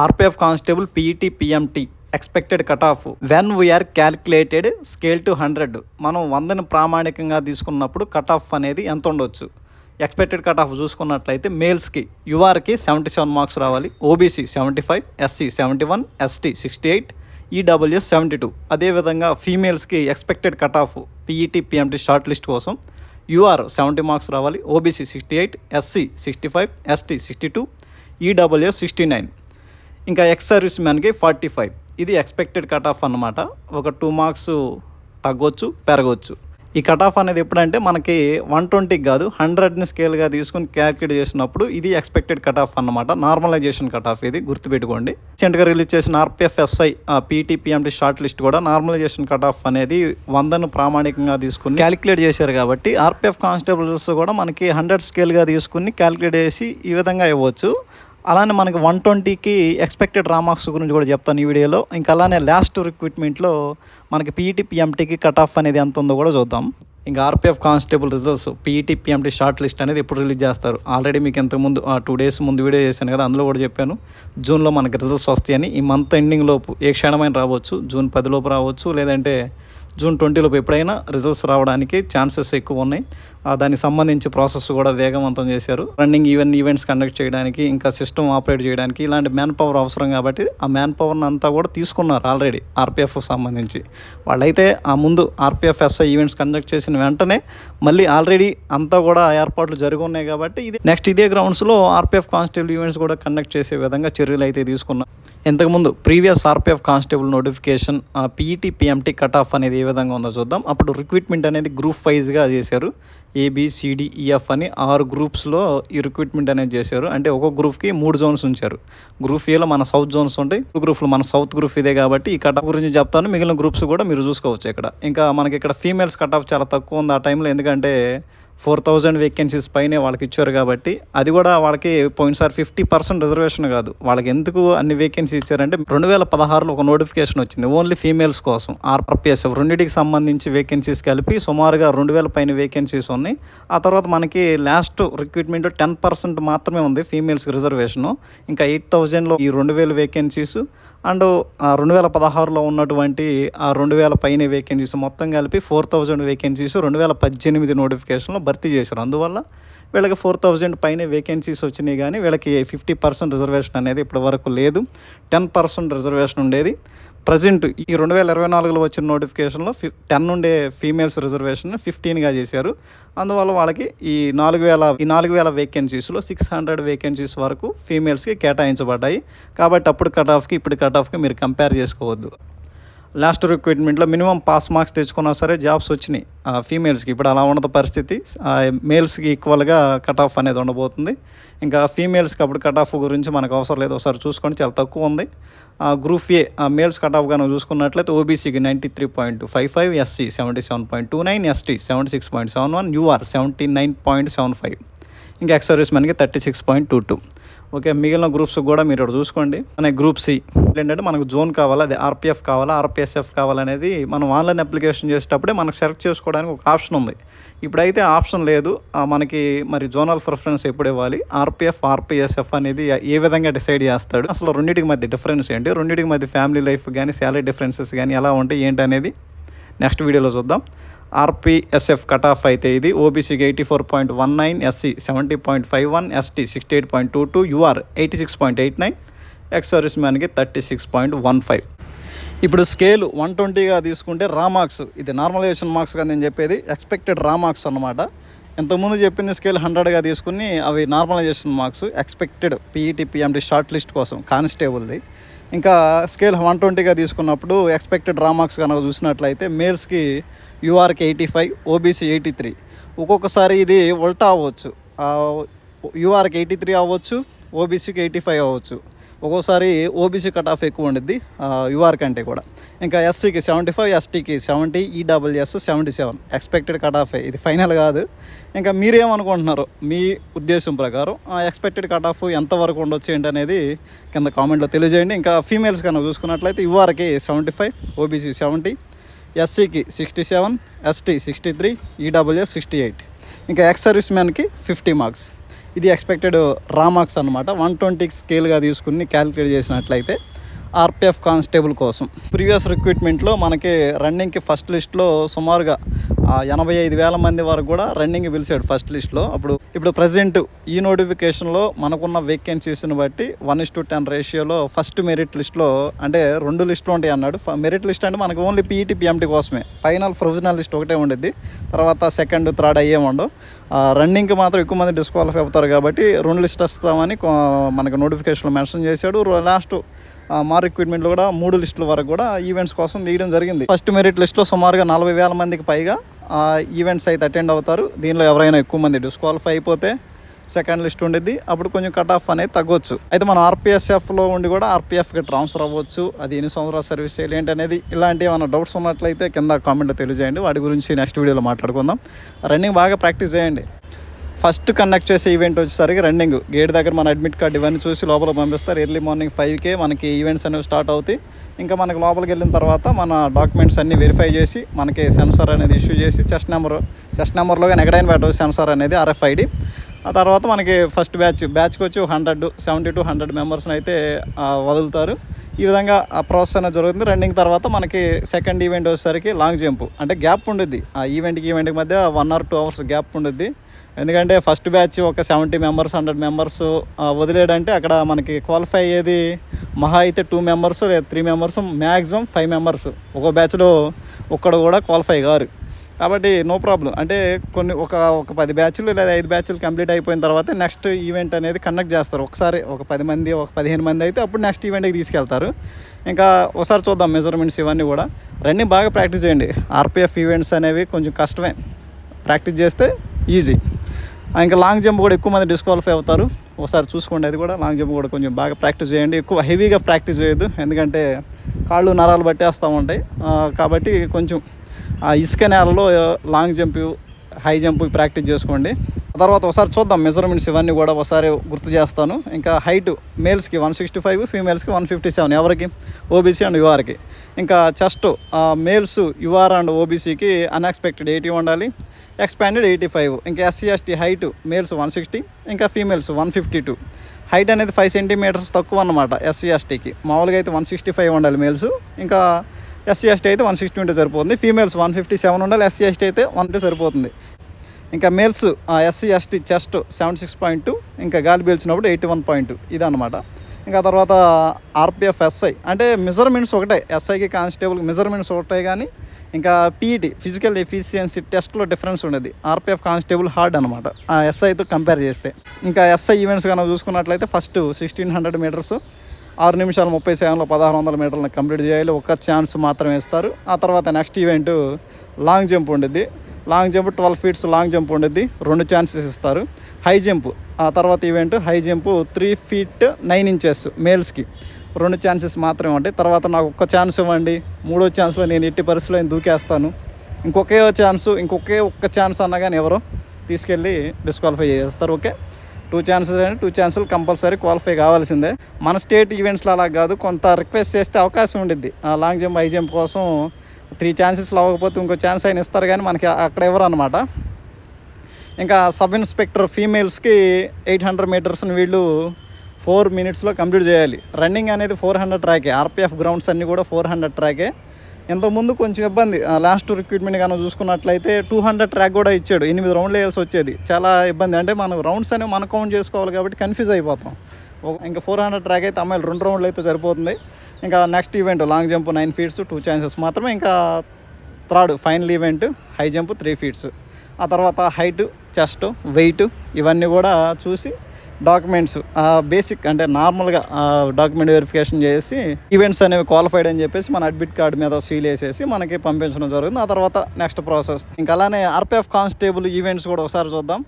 RPF constable PET PMT expected cut off when we are calculated scale to hundred. మనం వందను ప్రామాణికంగా తీసుకున్నప్పుడు cut off అనేది ఎంత ఉండొచ్చు? ఎక్స్పెక్టెడ్ కట్ ఆఫ్ చూసుకున్నట్లయితే మేల్స్కి యుఆర్కి సెవెంటీ సెవెన్ మార్క్స్ రావాలి. OBC seventy five SC seventy one ST sixty eight EWS seventy two. అదేవిధంగా ఫీమేల్స్కి expected cut off PET PMT short list కోసం యూఆర్ సెవెంటీ మార్క్స్ రావాలి. OBC sixty eight SC sixty five ST sixty two EWS sixty nine. ఇంకా ex service మ్యాన్కి forty five ఇది expected cut off అనమాట ఒక two marks తగ్గొచ్చు పెరగవచ్చు ఈ cut off అనేది ఎప్పుడంటే మనకి వన్ ట్వంటీకి కాదు హండ్రెడ్ని స్కేల్గా తీసుకుని క్యాల్కులేట్ చేసినప్పుడు ఇది ఎక్స్పెక్టెడ్ కట్ ఆఫ్ అనమాట నార్మలైజేషన్ కట్ ఆఫ్ ఇది గుర్తుపెట్టుకోండి. రీసెంట్గా రిలీజ్ చేసిన RPF SI PT PMT short list కూడా నార్మలైజేషన్ కట్ ఆఫ్ అనేది వందను ప్రామాణికంగా తీసుకుని క్యాలిక్యులేట్ చేశారు కాబట్టి ఆర్పిఎఫ్ కానిస్టేబుల్స్ కూడా మనకి హండ్రెడ్ స్కేల్గా తీసుకుని క్యాలిక్యులేట్ చేసి ఈ విధంగా ఇవ్వచ్చు. అలానే మనకి వన్ ట్వంటీకి ఎక్స్పెక్టెడ్ రామాక్స్ గురించి కూడా చెప్తాను ఈ వీడియోలో. ఇంకా అలానే లాస్ట్ రిక్రూట్మెంట్లో మనకి పీఈటీ పిఎంటీకి కట్ ఆఫ్ అనేది ఎంత ఉందో కూడా చూద్దాం. ఇంకా RPF constable results PET PMT short list అనేది ఎప్పుడు రిలీజ్ చేస్తారు? ఆల్రెడీ మీకు ఇంతకుముందు టూ డేస్ ముందు వీడియో చేశాను కదా అందులో కూడా చెప్పాను. జూన్లో మనకి రిజల్ట్స్ వస్తాయని. ఈ మంత్ ఎండింగ్ లోపు ఏ క్షణమైన రావచ్చు. జూన్ పదిలోపు రావచ్చు. లేదంటే జూన్ ట్వంటీలోపు ఎప్పుడైనా రిజల్ట్స్ రావడానికి ఛాన్సెస్ ఎక్కువ ఉన్నాయి. దానికి సంబంధించి ప్రాసెస్ కూడా వేగవంతం చేశారు. రన్నింగ్ ఈవెంట్ ఈవెంట్స్ కండక్ట్ చేయడానికి ఇంకా సిస్టమ్ ఆపరేట్ చేయడానికి ఇలాంటి మ్యాన్ పవర్ అవసరం కాబట్టి ఆ మ్యాన్ పవర్ని అంతా కూడా తీసుకున్నారు ఆల్రెడీ ఆర్పిఎఫ్ సంబంధించి. వాళ్ళైతే ఆ ముందు ఆర్పిఎఫ్ ఎస్ఐ ఈవెంట్స్ కండక్ట్ చేసిన వెంటనే మళ్ళీ ఆల్రెడీ అంతా కూడా ఏర్పాట్లు జరిగి ఉన్నాయి కాబట్టి ఇది నెక్స్ట్ ఇదే గ్రౌండ్స్లో ఆర్పిఎఫ్ కానిస్టేబుల్ ఈవెంట్స్ కూడా కండక్ట్ చేసే విధంగా చర్యలు అయితే తీసుకున్నాం. ఇంతకుముందు previous RPF constable notification PET PMT cut off అనేది ఏ విధంగా ఉందో చూద్దాం. అప్పుడు రిక్రూట్మెంట్ అనేది గ్రూప్ వైజ్గా చేశారు. ఏబిసిడిఈఎఫ్ e, అని ఆరు గ్రూప్స్లో ఈ రిక్రూట్మెంట్ అనేది చేశారు. అంటే ఒక్కొక్క గ్రూప్కి మూడు జోన్స్ ఉంచారు. గ్రూప్ ఏలో మన సౌత్ జోన్స్ ఉంటాయి. గ్రూప్లో మన సౌత్ గ్రూప్ ఇదే కాబట్టి ఈ కటాఫ్ గురించి చెప్తాను. మిగిలిన గ్రూప్స్ కూడా మీరు చూసుకోవచ్చు ఇక్కడ. ఇంకా మనకి ఇక్కడ ఫీమేల్స్ కటాఫ్ చాలా తక్కువ ఉంది ఆ టైంలో. ఎందుకంటే ఫోర్ థౌజండ్ వేకెన్సీస్ పైనే వాళ్ళకి ఇచ్చారు కాబట్టి అది కూడా వాళ్ళకి పోయినసారి ఫిఫ్టీ పర్సెంట్ రిజర్వేషన్ కాదు. వాళ్ళకి ఎందుకు అన్ని వేకెన్సీ ఇచ్చారంటే రెండు వేల పదహారులో ఒక నోటిఫికేషన్ వచ్చింది. ఓన్లీ ఫీమేల్స్ కోసం. ఆర్పిఎస్ఎఫ్ రెండింటికి సంబంధించి వేకెన్సీస్ కలిపి సుమారుగా రెండు వేల పైన వేకెన్సీస్ ఉన్నాయి. ఆ తర్వాత మనకి లాస్ట్ రిక్రూట్మెంట్ టెన్ పర్సెంట్ మాత్రమే ఉంది ఫీమేల్స్కి రిజర్వేషను ఇంకా ఎయిట్ థౌజండ్లో ఈ రెండు వేల వేకెన్సీస్ అండ్ రెండు వేల పదహారులో ఉన్నటువంటి ఆ రెండు వేల పైన వేకెన్సీస్ మొత్తం కలిపి ఫోర్ థౌజండ్ వేకెన్సీస్ రెండు వేల పద్దెనిమిది నోటిఫికేషన్లో భర్తీ చేశారు. అందువల్ల వీళ్ళకి ఫోర్ థౌజండ్ పైన వేకెన్సీస్ వచ్చినాయి కానీ వీళ్ళకి ఫిఫ్టీ పర్సెంట్ రిజర్వేషన్ అనేది ఇప్పటి వరకు లేదు. టెన్ పర్సెంట్ రిజర్వేషన్ ఉండేది. ప్రజెంట్ ఈ రెండు వేల ఇరవై నాలుగులో వచ్చిన నోటిఫికేషన్లో ఫిఫ్ టెన్ ఉండే ఫీమేల్స్ రిజర్వేషన్ ఫిఫ్టీన్గా చేశారు. అందువల్ల వాళ్ళకి ఈ నాలుగు వేల ఈ నాలుగు వేల వేకెన్సీస్లో సిక్స్ హండ్రెడ్ వేకెన్సీస్ వరకు ఫీమేల్స్కి కేటాయించబడ్డాయి. కాబట్టి అప్పుడు కట్ ఆఫ్కి ఇప్పుడు కట్ ఆఫ్కి మీరు కంపేర్ చేసుకోవద్దు. లాస్ట్ రిక్రూట్మెంట్లో మినిమం పాస్ మార్క్స్ తెచ్చుకున్నా సరే జాబ్స్ వచ్చినాయి. ఫీమేల్స్కి ఇప్పుడు అలా ఉండదు పరిస్థితి. మేల్స్కి ఈక్వల్గా కట్ ఆఫ్ అనేది ఉండబోతుంది. ఇంకా ఫీమేల్స్కి అప్పుడు కట్ ఆఫ్ గురించి మనకు అవసరం లేదు. ఒకసారి చూసుకోండి చాలా తక్కువ ఉంది. Group A males cut off కనుక చూసుకున్నట్లయితే ఓబీసీకి ninety three point five five SC seventy seven point two nine ST seventy six point seven one UR seventy nine point seven five. ఇంకా ex service మ్యాన్కి thirty six point two two. Okay మిగిలిన groups కూడా మీరు ఇక్కడ చూసుకోండి. మన group C ఏంటంటే మనకు zone కావాలా అదే ఆర్పిఎఫ్ కావాలా ఆర్పిఎస్ఎఫ్ కావాలనేది మనం ఆన్లైన్ అప్లికేషన్ చేసేటప్పుడే మనకు సెలెక్ట్ చేసుకోవడానికి ఒక ఆప్షన్ ఉంది. ఇప్పుడైతే ఆప్షన్ లేదు. మనకి మరి జోనల్ ప్రిఫరెన్స్ ఎప్పుడు ఇవ్వాలి? ఆర్పిఎఫ్ ఆర్పిఎస్ఎఫ్ అనేది ఏ విధంగా డిసైడ్ చేస్తాడు? అసలు రెండింటికి మధ్య డిఫరెన్స్ ఏంటి? రెండింటికి మధ్య ఫ్యామిలీ లైఫ్ కానీ శాలరీ డిఫరెన్సెస్ కానీ ఎలా ఉంటాయి? ఏంటి అనేది నెక్స్ట్ వీడియోలో చూద్దాం. ఆర్పిఎస్ఎఫ్ కట్ ఆఫ్ అయితే ఇది. ఓబీసీకి eighty four point one nine SC seventy point five one ST sixty eight point two two UR eighty six point eight nine ex service మ్యాన్కి thirty six point one five. ఇప్పుడు scale one ట్వంటీగా తీసుకుంటే raw marks ఇది normalisation marks కానీ నేను చెప్పేది expected రా marks అనమాట ఇంతకుముందు చెప్పింది స్కేల్ హండ్రెడ్గా తీసుకుని అవి normalisation marks expected PET PMT short list కోసం కానిస్టేబుల్ది. ఇంకా స్కేల్ వన్ ట్వంటీగా తీసుకున్నప్పుడు ఎక్స్పెక్టెడ్ డ్రామాక్స్ కనుక చూసినట్లయితే మేల్స్కి యూఆర్కి eighty five OBC eighty three. ఒక్కొక్కసారి ఇది ఉల్టా అవ్వచ్చు. యూఆర్కి ఎయిటీ త్రీ అవ్వచ్చు ఓబీసీకి ఎయిటీ ఫైవ్ అవ్వచ్చు. ఒక్కోసారి ఓబీసీ కట్ ఆఫ్ ఎక్కువ ఉండిద్ది యూఆర్ కంటే కూడా. ఇంకా ఎస్సీకి సెవెంటీ ఫైవ్ ఎస్టీకి seventy EWS seventy seven. Expected cut off ఇది ఫైనల్ కాదు. ఇంకా మీరేమనుకుంటున్నారు? మీ ఉద్దేశం ప్రకారం ఆ ఎక్స్పెక్టెడ్ కట్ ఆఫ్ ఎంతవరకు ఉండొచ్చు ఏంటి అనేది కింద కామెంట్లో తెలియజేయండి. ఇంకా ఫీమేల్స్ కన్నా చూసుకున్నట్లయితే యూఆర్కి seventy five OBC seventy ఎస్సీకి sixty seven ST sixty three EWS sixty eight. ఇంకా ఎక్స్ సర్వీస్ మ్యాన్కి ఫిఫ్టీ మార్క్స్. ఇది ఎక్స్పెక్టెడ్ రామాక్స్ అనమాట వన్ ట్వంటీ స్కేల్గా తీసుకుని క్యాలిక్యులేట్ చేసినట్లయితే ఆర్పిఎఫ్ కానిస్టేబుల్ కోసం. ప్రీవియస్ రిక్రూట్మెంట్లో మనకి రన్నింగ్కి ఫస్ట్ లిస్ట్లో సుమారుగా ఎనభై ఐదు వేల మంది వరకు కూడా రన్నింగ్ పిలిచాడు ఫస్ట్ లిస్ట్లో. అప్పుడు ఇప్పుడు ప్రజెంట్ ఈ నోటిఫికేషన్లో మనకున్న వేకెన్సీస్ని బట్టి వన్ ఇస్ టు టెన్ రేషియోలో ఫస్ట్ మెరిట్ లిస్ట్లో అంటే రెండు లిస్టులు ఉంటాయి అన్నాడు. మెరిట్ లిస్ట్ అంటే మనకు ఓన్లీ పీఈటీ పిఎంటీ కోసమే. ఫైనల్ ప్రొవిజనల్ లిస్ట్ ఒకటే ఉండేది తర్వాత సెకండ్ థర్డ్ అయ్యే ఉండవు. రన్నింగ్కి మాత్రం ఎక్కువ మంది డిస్క్వాలిఫై అవుతారు కాబట్టి రెండు లిస్ట్ వస్తామని మనకు నోటిఫికేషన్లో మెన్షన్ చేశాడు. లాస్ట్ మా రిక్రూట్మెంట్లో కూడా మూడు లిస్టుల వరకు కూడా ఈవెంట్స్ కోసం తీయడం జరిగింది. ఫస్ట్ మెరిట్ లిస్ట్లో సుమారుగా నలభై వేల మందికి పైగా ఈవెంట్స్ అయితే అటెండ్ అవుతారు. దీనిలో ఎవరైనా ఎక్కువ మంది డిస్క్వాలిఫై అయిపోతే సెకండ్ లిస్ట్ ఉండేది అప్పుడు కొంచెం కట్ ఆఫ్ అనేది తగ్గొచ్చు. అయితే మనం ఆర్పిఎస్ఎఫ్లో ఉండి కూడా ఆర్పిఎఫ్కి ట్రాన్స్ఫర్ అవ్వచ్చు. అది ఎన్ని సంవత్సరాల సర్వీస్ చేయాలి ఏంటి అనేది ఇలాంటి ఏమైనా డౌట్స్ ఉన్నట్లయితే కింద కామెంట్ తెలియజేయండి. వాటి గురించి నెక్స్ట్ వీడియోలో మాట్లాడుకుందాం. రన్నింగ్ బాగా ప్రాక్టీస్ చేయండి. ఫస్ట్ కండక్ట్ చేసే ఈవెంట్ వచ్చేసరికి రన్నింగ్ గేట్ దగ్గర మన అడ్మిట్ కార్డ్ ఇవన్నీ చూసి లోపల పంపిస్తారు. ఎర్లీ మార్నింగ్ ఫైవ్కే మనకి ఈవెంట్స్ అనేవి స్టార్ట్ అవుతాయి. ఇంకా మనకి లోపలికి వెళ్ళిన తర్వాత మన డాక్యుమెంట్స్ అన్నీ వెరిఫై చేసి మనకి సెన్సార్ అనేది ఇష్యూ చేసి చెస్ట్ నెంబర్ చెస్ట్ నెంబర్లో కానీ ఎక్కడైనా పెట్టవచ్చు సెన్సార్ అనేది ఆర్ఎఫ్ఐడి ఆ తర్వాత మనకి ఫస్ట్ బ్యాచ్ బ్యాచ్కి వచ్చి హండ్రెడ్ సెవెంటీ టు హండ్రెడ్ మెంబర్స్ని అయితే వదులుతారు. ఈ విధంగా ఆ ప్రాసెస్ అనేది జరుగుతుంది. రన్నింగ్ తర్వాత మనకి సెకండ్ ఈవెంట్ వచ్చేసరికి లాంగ్ జంప్ అంటే గ్యాప్ ఉండుద్ది. ఆ ఈవెంట్కి ఈవెంట్కి మధ్య one or two hours gap ఉండుద్ది. ఎందుకంటే ఫస్ట్ బ్యాచ్ ఒక సెవెంటీ మెంబర్స్ హండ్రెడ్ మెంబర్స్ వదిలేడంటే అక్కడ మనకి క్వాలిఫై అయ్యేది మహా అయితే టూ మెంబర్స్ లేదా three members maximum five members. ఒక బ్యాచ్లో ఒక్కడు కూడా క్వాలిఫై కారు. కాబట్టి నో ప్రాబ్లం. అంటే కొన్ని ఒక ఒక పది బ్యాచ్లు లేదా ఐదు బ్యాచ్లు కంప్లీట్ అయిపోయిన తర్వాత నెక్స్ట్ ఈవెంట్ అనేది కండక్ట్ చేస్తారు. ఒకసారి ఒక పది మంది ఒక పదిహేను మంది అయితే అప్పుడు నెక్స్ట్ ఈవెంట్కి తీసుకెళ్తారు. ఇంకా ఒకసారి చూద్దాం మెజర్మెంట్స్ ఇవన్నీ కూడా. రన్నింగ్ బాగా ప్రాక్టీస్ చేయండి. ఆర్పిఎఫ్ ఈవెంట్స్ అనేవి కొంచెం కష్టమే. ప్రాక్టీస్ చేస్తే ఈజీ ఇంకా లాంగ్ జంప్ కూడా ఎక్కువ మంది డిస్క్వాలిఫై అవుతారు. ఒకసారి చూసుకోండి అది కూడా. లాంగ్ జంప్ కూడా కొంచెం బాగా ప్రాక్టీస్ చేయండి. ఎక్కువ హెవీగా ప్రాక్టీస్ చేయొద్దు. ఎందుకంటే కాళ్ళు నరాలు పట్టేస్తూ ఉంటాయి. కాబట్టి కొంచెం ఆ ఇసుక నేలలో long jump high jump practice చేసుకోండి. తర్వాత ఒకసారి చూద్దాం మెజర్మెంట్స్ ఇవన్నీ కూడా ఒకసారి గుర్తు చేస్తాను. ఇంకా హైట్ మేల్స్కి వన్ సిక్స్టీ ఫైవ్ ఫీమేల్స్కి వన్ ఫిఫ్టీ సెవెన్ ఎవరికి? ఓబీసీ అండ్ యుఆర్కి ఇంకా చెస్ట్ మేల్స్ యుఆర్ అండ్ ఓబీసీకి అన్ఎక్స్పెక్టెడ్ ఎయిటీ ఉండాలి. ఎక్స్పాండెడ్ ఎయిటీ ఫైవ్ ఇంకా SC ST height males one sixty ఇంకా females one fifty two height అనేది ఫైవ్ సెంటీమీటర్స్ తక్కువ అనమాట ఎస్సీ ఎస్టీకి మామూలుగా అయితే వన్ సిక్స్టీ ఫైవ్ ఉండాలి మేల్స్ ఇంకా ఎస్సీ ఎస్టీ అయితే వన్ సిక్స్టీ ఉంటే సరిపోతుంది. ఫీమేల్స్ వన్ ఫిఫ్టీ సెవెన్ ఉండాలి ఎస్సీ ఎస్టీ అయితే వన్ ఉంటే సరిపోతుంది. ఇంకా males SC ST chest seventy six point two ఇంకా గాలి పీల్చినప్పుడు ఎయిటీ వన్ పాయింట్ ఇదన్నమాట. ఇంకా తర్వాత ఆర్పిఎఫ్ ఎస్ఐ. అంటే మెజర్మెంట్స్ ఒకటే. ఎస్ఐకి కానిస్టేబుల్ మెజర్మెంట్స్ ఒకటే కానీ ఇంకా పీఈటీ ఫిజికల్ ఎఫిషియన్సీ టెస్ట్లో డిఫరెన్స్ ఉండేది. ఆర్పిఎఫ్ కానిస్టేబుల్ హార్డ్ అనమాట ఆ ఎస్ఐతో కంపేర్ చేస్తే. ఇంకా ఎస్ఐ ఈవెంట్స్ కనుక చూసుకున్నట్లయితే ఫస్ట్ సిక్స్టీన్ హండ్రెడ్ మీటర్స్. ఆరు నిమిషాలు ముప్పై సెవెన్లో పదహారు వందల మీటర్లను కంప్లీట్ చేయాలి. ఒక్క ఛాన్స్ మాత్రమే ఇస్తారు. ఆ తర్వాత నెక్స్ట్ ఈవెంట్ లాంగ్ జంప్ ఉండిద్ది long jump twelve feets long jump ఉండిద్ది. రెండు ఛాన్సెస్ ఇస్తారు. హై జంప్ ఆ తర్వాత event high jump three feet nine inches మేల్స్కి. రెండు ఛాన్సెస్ మాత్రమే ఉంటాయి. తర్వాత నాకు ఒక్క ఛాన్స్ ఇవ్వండి. మూడో ఛాన్స్లో నేను ఎట్టి పరిస్థితిలో నేను దూకేస్తాను. ఇంకొకే ఛాన్స్ ఇంకొకే ఒక్క ఛాన్స్ అన్నా కానీ ఎవరో తీసుకెళ్ళి డిస్క్వాలిఫై చేస్తారు. ఓకే? టూ ఛాన్సెస్ అంటే టూ ఛాన్సులు కంపల్సరీ క్వాలిఫై కావాల్సిందే. మన స్టేట్ ఈవెంట్స్లో అలా కాదు. కొంత రిక్వెస్ట్ చేస్తే అవకాశం ఉండిద్ది. ఆ లాంగ్ జంప్ హై జంప్ కోసం త్రీ ఛాన్సెస్లో అవ్వకపోతే ఇంకో ఛాన్స్ అయినా ఇస్తారు కానీ మనకి అక్కడ ఎవరు అనమాట ఇంకా సబ్ ఇన్స్పెక్టర్ ఫీమేల్స్కి ఎయిట్ హండ్రెడ్ మీటర్స్ని వీళ్ళు ఫోర్ మినిట్స్లో కంప్లీట్ చేయాలి. రన్నింగ్ అనేది ఫోర్ హండ్రెడ్ ట్రాకే. ఆర్పిఎఫ్ గ్రౌండ్స్ అన్నీ కూడా ఫోర్ హండ్రెడ్ ట్రాకే. ఇంతకుముందు కొంచెం ఇబ్బంది. లాస్ట్ రిక్రూట్మెంట్ కానీ చూసుకున్నట్లయితే టూ హండ్రెడ్ ట్రాక్ కూడా ఇచ్చాడు. ఎనిమిది రౌండ్లు వేయాల్సి వచ్చేది. చాలా ఇబ్బంది. అంటే మనం రౌండ్స్ అనేవి మనం కౌంట్ చేసుకోవాలి కాబట్టి కన్ఫ్యూజ్ అయిపోతాం. ఇంకా ఫోర్ హండ్రెడ్ ట్రాక్ అయితే అమ్మాయిలు రెండు రౌండ్లు అయితే సరిపోతుంది. ఇంకా next event long jump nine feets two chances మాత్రమే. ఇంకా third final event high jump three feets. ఆ తర్వాత హైట్ చెస్ట్ వెయిట్ ఇవన్నీ కూడా చూసి డాక్యుమెంట్స్ బేసిక్ అంటే నార్మల్గా డాక్యుమెంట్ వెరిఫికేషన్ చేసి ఈవెంట్స్ అనేవి క్వాలిఫైడ్ అని చెప్పేసి మన అడ్మిట్ కార్డు మీద సీల్ వేసేసి మనకి పంపించడం జరుగుతుంది. ఆ తర్వాత నెక్స్ట్ ప్రాసెస్. ఇంకా అలానే ఆర్పిఎఫ్ కానిస్టేబుల్ ఈవెంట్స్ కూడా ఒకసారి చూద్దాం.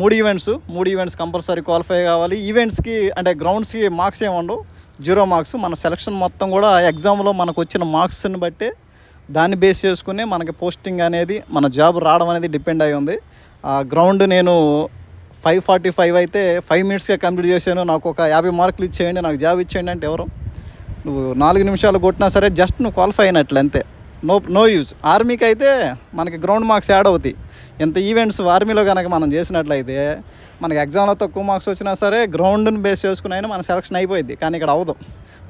మూడు ఈవెంట్స్ మూడు ఈవెంట్స్ కంపల్సరీ క్వాలిఫై కావాలి. ఈవెంట్స్కి అంటే గ్రౌండ్స్కి మార్క్స్ ఏమి ఉండవు. జీరో మార్క్స్ మన సెలక్షన్ మొత్తం కూడా ఎగ్జామ్లో మనకు వచ్చిన మార్క్స్ని బట్టి దాన్ని బేస్ చేసుకునే మనకి పోస్టింగ్ అనేది మన జాబ్ రావడం అనేది డిపెండ్ అయి ఉంది. ఆ గ్రౌండ్ నేను ఫైవ్ ఫార్టీ ఫైవ్ అయితే ఫైవ్ మినిట్స్గా కంప్లీట్ చేశాను. నాకు ఒక యాభై మార్కులు ఇచ్చేయండి నాకు జాబ్ ఇచ్చేయండి అంటే ఎవరు? నువ్వు నాలుగు నిమిషాలు కొట్టినా సరే జస్ట్ నువ్వు క్వాలిఫై అయినట్లు అంతే. No no use. ఆర్మీకి అయితే మనకి గ్రౌండ్ మార్క్స్ యాడ్ అవుతాయి. ఇంత ఈవెంట్స్ ఆర్మీలో కనుక మనం చేసినట్లయితే మనకి ఎగ్జామ్లో తక్కువ మార్క్స్ వచ్చినా సరే గ్రౌండ్ని బేస్ చేసుకుని అయినా మన సెలక్షన్ అయిపోయింది కానీ ఇక్కడ అవ్వదు.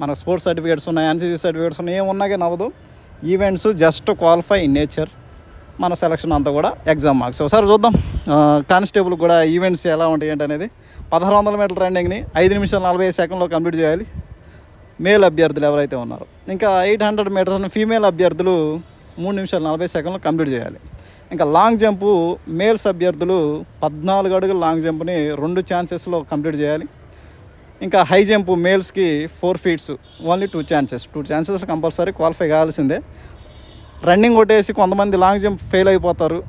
మనకు స్పోర్ట్స్ సర్టిఫికేట్స్ ఉన్నాయి ఎన్సీసీ సర్టిఫికేట్స్ ఉన్నాయి ఏమున్నా కానీ అవ్వదు. Events just qualify in nature మన సెలక్షన్ అంతా కూడా ఎగ్జామ్ మార్క్స్ ఒకసారి చూద్దాం. కానిస్టేబుల్ కూడా ఈవెంట్స్ ఎలా ఉంటాయి ఏంటి అనేది పదహారు వందల మీటర్ల రన్నింగ్ని ఐదు నిమిషాలు నలభై సెకండ్లో కంప్లీట్ చేయాలి. మేల్ అభ్యర్థులు ఎవరైతే ఉన్నారో. ఇంకా ఎయిట్ హండ్రెడ్ మీటర్స్ ఫీమేల్ అభ్యర్థులు మూడు నిమిషాలు నలభై సెకండ్లు కంప్లీట్ చేయాలి. ఇంకా లాంగ్ జంపు మేల్స్ అభ్యర్థులు పద్నాలుగు అడుగుల లాంగ్ జంప్ని రెండు ఛాన్సెస్లో కంప్లీట్ చేయాలి. ఇంకా high jump మేల్స్కి four feets only two chances. Two chances compulsory qualify కావాల్సిందే. రన్నింగ్ కొట్టేసి కొంతమంది లాంగ్ జంప్ ఫెయిల్ అయిపోతారు.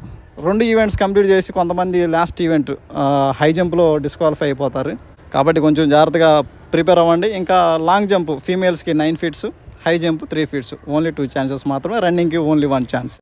రెండు ఈవెంట్స్ కంప్లీట్ చేసి కొంతమంది లాస్ట్ ఈవెంట్ హై జంప్లో డిస్క్వాలిఫై అయిపోతారు. కాబట్టి కొంచెం జాగ్రత్తగా ప్రిపేర్ అవ్వండి. ఇంకా long jump ఫీమేల్స్కి nine feets high jump three feets. Only two chances మాత్రమే రన్నింగ్కి ఓన్లీ వన్ ఛాన్స్.